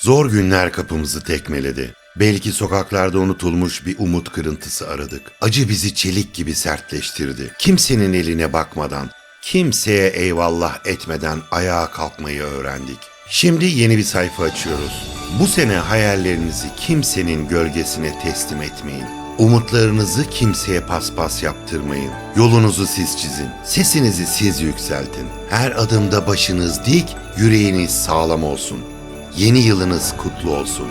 Zor günler kapımızı tekmeledi. Belki sokaklarda unutulmuş bir umut kırıntısı aradık. Acı bizi çelik gibi sertleştirdi. Kimsenin eline bakmadan, kimseye eyvallah etmeden ayağa kalkmayı öğrendik. Şimdi yeni bir sayfa açıyoruz. Bu sene hayallerinizi kimsenin gölgesine teslim etmeyin. Umutlarınızı kimseye paspas yaptırmayın. Yolunuzu siz çizin. Sesinizi siz yükseltin. Her adımda başınız dik, yüreğiniz sağlam olsun. Yeni yılınız kutlu olsun.